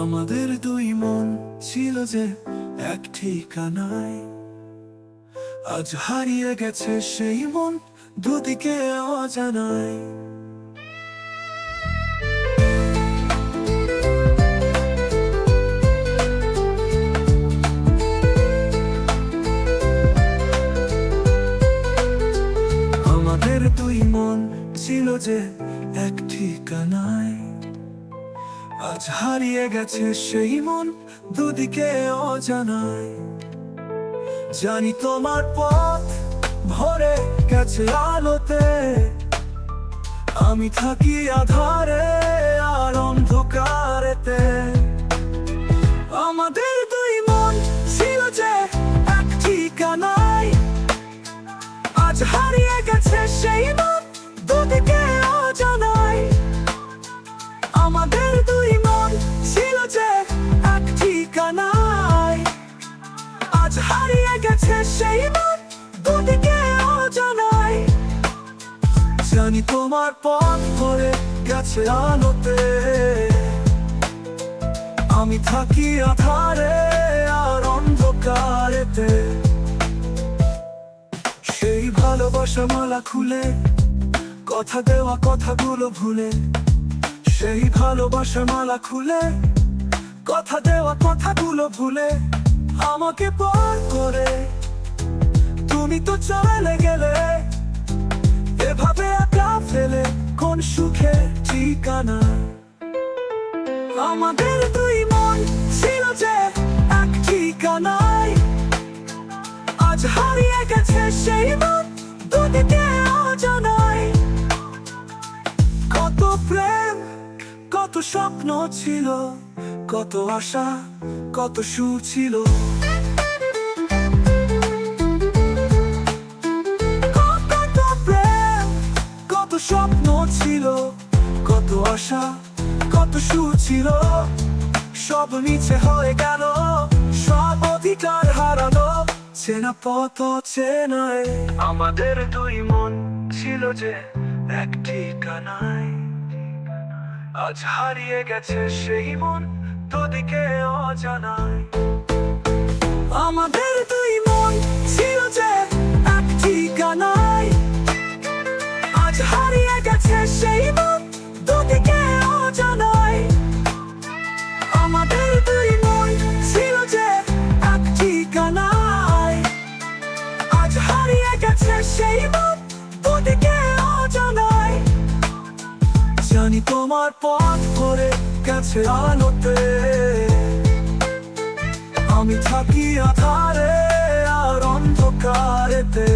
আমাদের দুই মন ছিল যে এক ঠিকানায়। আজ হারিয়ে গেছে সেই মন দুদিকে অজানায়। আমাদের দুই মন ছিল যে এক ঠিকানায়। আজ হারিয়ে গেছে সেই মন দুদিকে অজানায়। জানি তোমার পথ ভরে গেছে আলোতে। আমি থাকি আধারে আর অন্ধকারেতে। আমাদের দুই মন ছিল যে এক ঠিকানায়। আজ হারিয়ে গেছে সেই মন দুদিকে আমাদের দুই মন ছিল যে এক ঠিকানায়। আজ হারিয়ে গেছে সেই মন দুদিকে অজানায়। জানি তোমার পথ ভরে গেছে আলোতে। আমি থাকি আধারে আর অন্ধকারেতে। সেই ভালোবাসা মালা খুলে, কথা দেওয়া কথাগুলো ভুলে সেই ভালোবাসার মালা খুলে, কথা দেওয়া কথাগুলো ভুলে, আমাকে পার করে। তুমি তো চলে গেলে, এভাবে একা ফেলে, কোন সুখে ঠিকানা? আমাদের দুই মন ছিল যে এক ঠিকানায়। আজ হারিয়ে গেছে সেই মন, দুদিকে অজানায় স্বপ্ন ছিল, কত আশা, কত সু ছিল। কত স্বপ্ন ছিল, কত আশা, কত সু ছিল। সব নিচে হয়ে গেল, সব অধিকার হারালো, চেনা পথ চেনায় আমাদের দুই মন ছিল যে এক ঠিকানায়। আজ হারিয়ে গেছে সেই মন তোদিকে অজানায়। আমাদের দুই মন ছিল যে এক ঠিকানায়। আজ হারিয়ে গেছে সেই মন জানি তোমার পথ করে গেছে আলোতে। আমি থাকি আধারে আর অন্ধকারেতে।